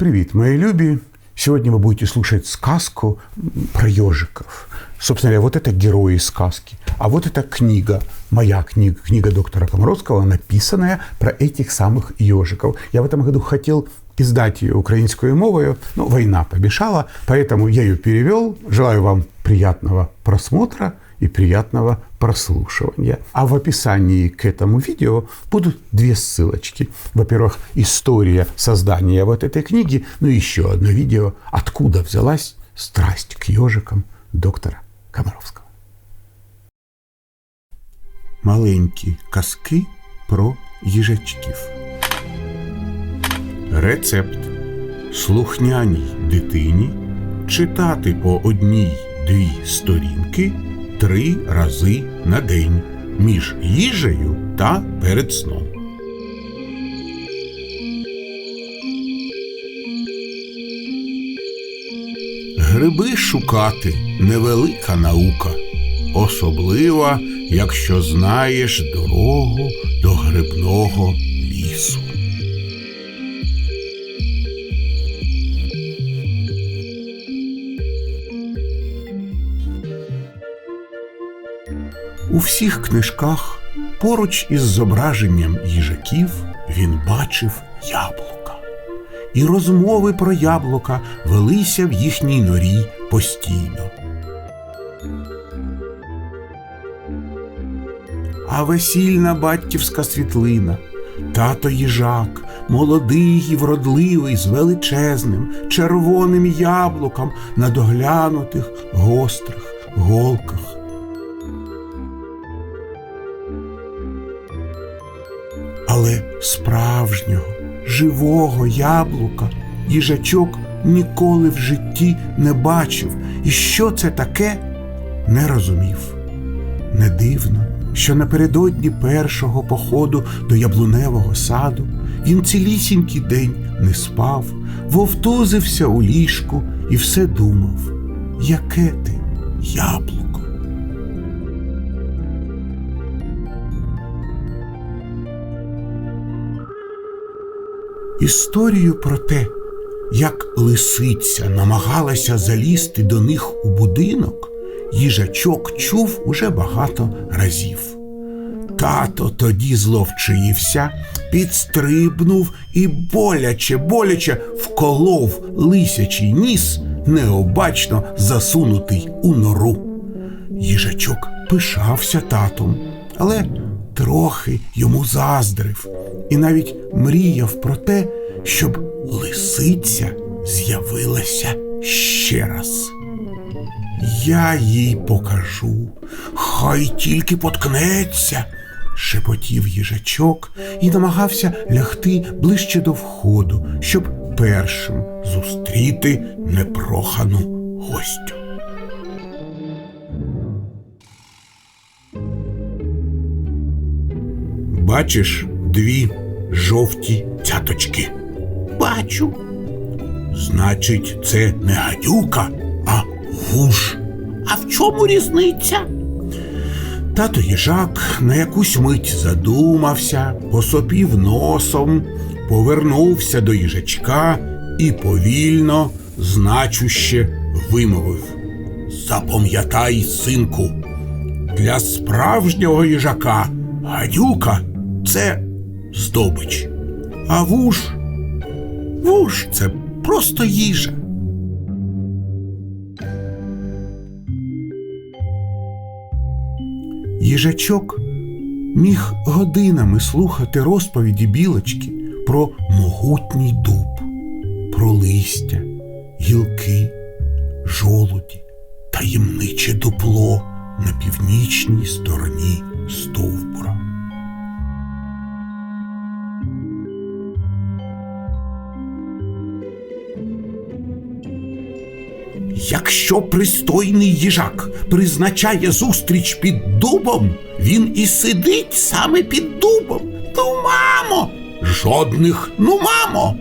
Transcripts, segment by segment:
Привет, мои люби. Сегодня вы будете слушать сказку про ежиков. Собственно говоря, вот это герои сказки. А вот эта книга, моя книга, книга доктора Комаровского, написанная про этих самых ежиков. Я в этом году хотел издать ее украинскую мовою, но война помешала, поэтому я ее перевел. Желаю вам приятного просмотра и приятного прослушивания. А в описании к этому видео будут две ссылочки. Во-первых, история создания вот этой книги, ну и еще одно видео, откуда взялась страсть к ежикам доктора Комаровского. Маленькі казки про їжачків. Рецепт. Слухняній дитині читати по одній-дві сторінки Три рази на день між їжею та перед сном. Гриби шукати невелика наука, особлива, якщо знаєш дорогу до грибного лісу. У всіх книжках поруч із зображенням їжаків він бачив яблука. І розмови про яблука велися в їхній норі постійно. А весільна батьківська світлина, тато їжак, молодий і вродливий з величезним червоним яблуком на доглянутих гострих голках. Справжнього, живого яблука їжачок ніколи в житті не бачив, і що це таке, не розумів. Не дивно, що напередодні першого походу до яблуневого саду він цілісінький день не спав, вовтузився у ліжку і все думав, яке ти яблуко. Історію про те, як лисиця намагалася залізти до них у будинок, їжачок чув уже багато разів. Тато тоді зловчився, підстрибнув і боляче, боляче вколов лисячий ніс, необачно засунутий у нору. Їжачок пишався татом, але трохи йому заздрив і навіть мріяв про те, щоб лисиця з'явилася ще раз. Я їй покажу, хай тільки поткнеться, шепотів їжачок і намагався лягти ближче до входу, щоб першим зустріти непрохану гостю. Бачиш дві жовті цяточки. Бачу. Значить, це не гадюка, а вуж. А в чому різниця? Тато їжак на якусь мить задумався, посопів носом, повернувся до їжачка і повільно, значуще вимовив. Запам'ятай, синку, для справжнього їжака гадюка це здобич. А вуж, вуж це просто їжа. Їжачок міг годинами слухати розповіді білочки про могутній дуб, про листя, гілки, жолуді, таємниче дупло на північній стороні стовбура. Якщо пристойний їжак призначає зустріч під дубом, він і сидить саме під дубом. Ну, мамо! Жодних ну, мамо!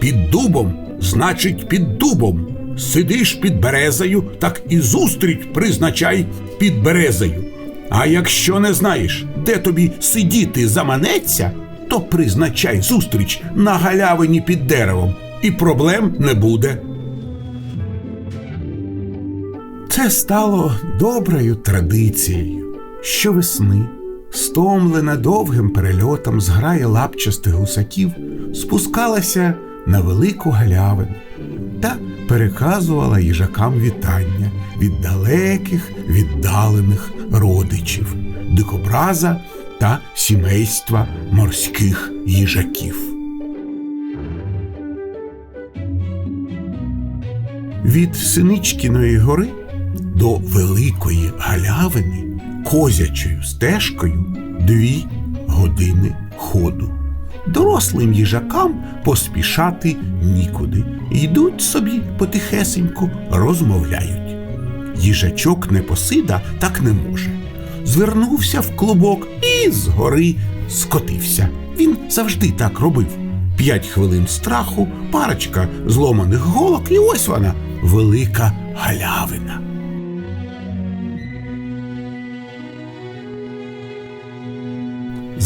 Під дубом, значить, під дубом. Сидиш під березою, так і зустріч призначай під березою. А якщо не знаєш, де тобі сидіти заманеться, то призначай зустріч на галявині під деревом і проблем не буде. Це стало доброю традицією. Щовесни, стомлена довгим перельотом зграя лапчастих гусаків, спускалася на велику галявину та переказувала їжакам вітання від далеких віддалених родичів, дикобраза та сімейства морських їжаків. Від Синичкіної гори до Великої галявини козячою стежкою дві години ходу. Дорослим їжакам поспішати нікуди. Йдуть собі потихесеньку, розмовляють. Їжачок Непосида так не може. Звернувся в клубок і згори скотився. Він завжди так робив. П'ять хвилин страху, парочка зломаних голок, і ось вона велика галявина.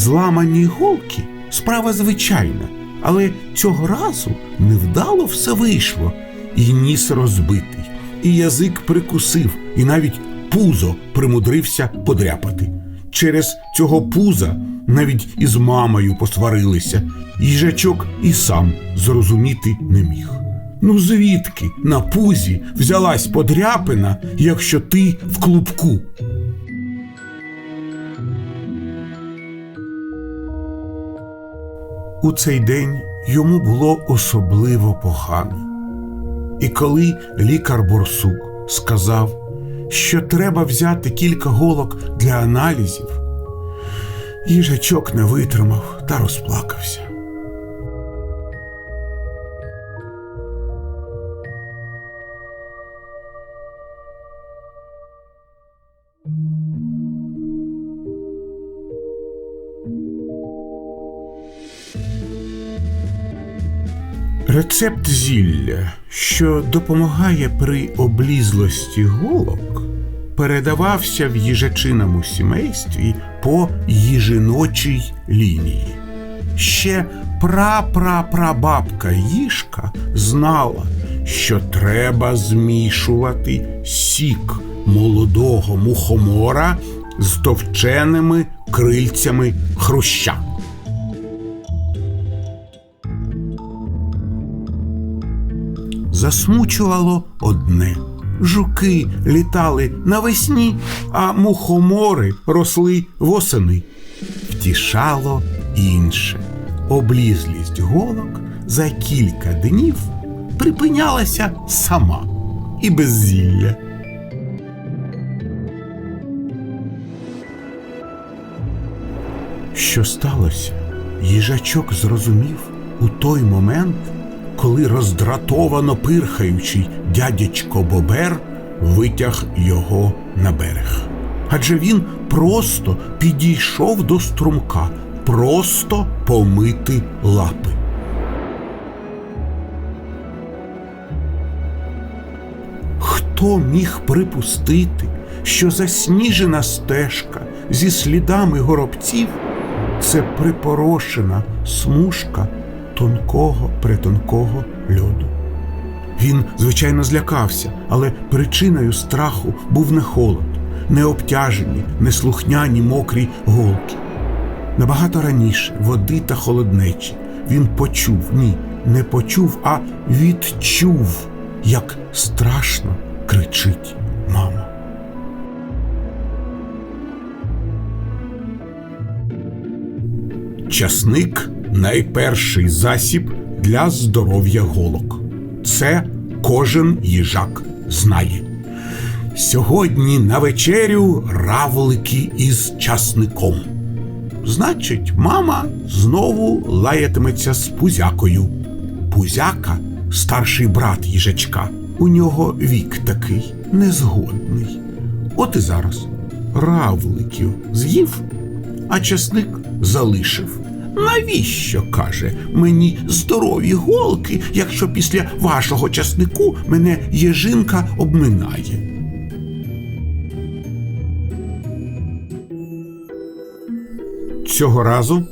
Зламані голки справа звичайна, але цього разу невдало все вийшло. І ніс розбитий, і язик прикусив, і навіть пузо примудрився подряпати. Через цього пуза навіть із мамою посварилися. Їжачок і сам зрозуміти не міг. Ну звідки на пузі взялась подряпина, якщо ти в клубку? У цей день йому було особливо погано. І коли лікар Борсук сказав, що треба взяти кілька голок для аналізів, їжачок не витримав та розплакався. Рецепт зілля, що допомагає при облізлості голок, передавався в їжачиному сімействі по їжиночій лінії. Ще прапрапрабабка їжка знала, що треба змішувати сік молодого мухомора з товченими крильцями хруща. Засмучувало одне. Жуки літали навесні, а мухомори росли восени. Втішало інше. Облізлість голок за кілька днів припинялася сама і без зілля. Що сталося? Їжачок зрозумів у той момент, коли роздратовано пирхаючий дядечко Бобер витяг його на берег. Адже він просто підійшов до струмка, просто помити лапи. Хто міг припустити, що засніжена стежка зі слідами горобців це припорошена смужка тонкого притонкого льоду. Він, звичайно, злякався, але причиною страху був не холод, не обтяжені, неслухняні мокрі голки. Набагато раніше води та холоднечі він почув, ні, не почув, а відчув, як страшно кричить мама. Часник найперший засіб для здоров'я голок. Це кожен їжак знає. Сьогодні на вечерю равлики із часником. Значить, мама знову лаятиметься з пузякою. Пузяка старший брат їжачка. У нього вік такий незгодний. От і зараз равликів з'їв, а часник залишив. Навіщо, каже, мені здорові голки, якщо після вашого часнику мене єжинка обминає? Цього разу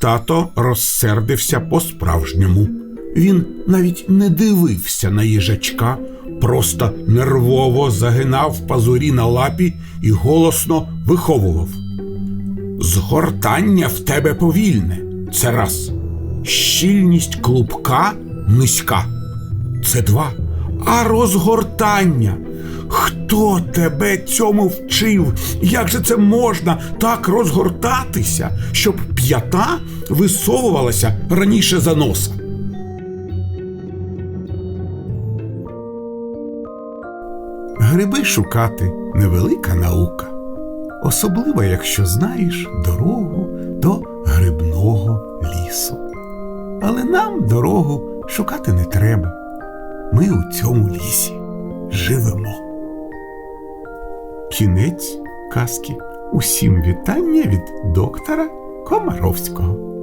тато розсердився по-справжньому. Він навіть не дивився на їжачка, просто нервово загинав пазурі на лапі і голосно виховував. Згортання в тебе повільне. Це раз. Щільність клубка низька. Це два. А розгортання. Хто тебе цьому вчив? Як же це можна так розгортатися, щоб п'ята висовувалася раніше за носа? Гриби шукати невелика наука, особливо якщо знаєш дорогу до грибного лісу. Але нам дорогу шукати не треба. Ми у цьому лісі живемо. Кінець казки. Усім вітання від доктора Комаровського.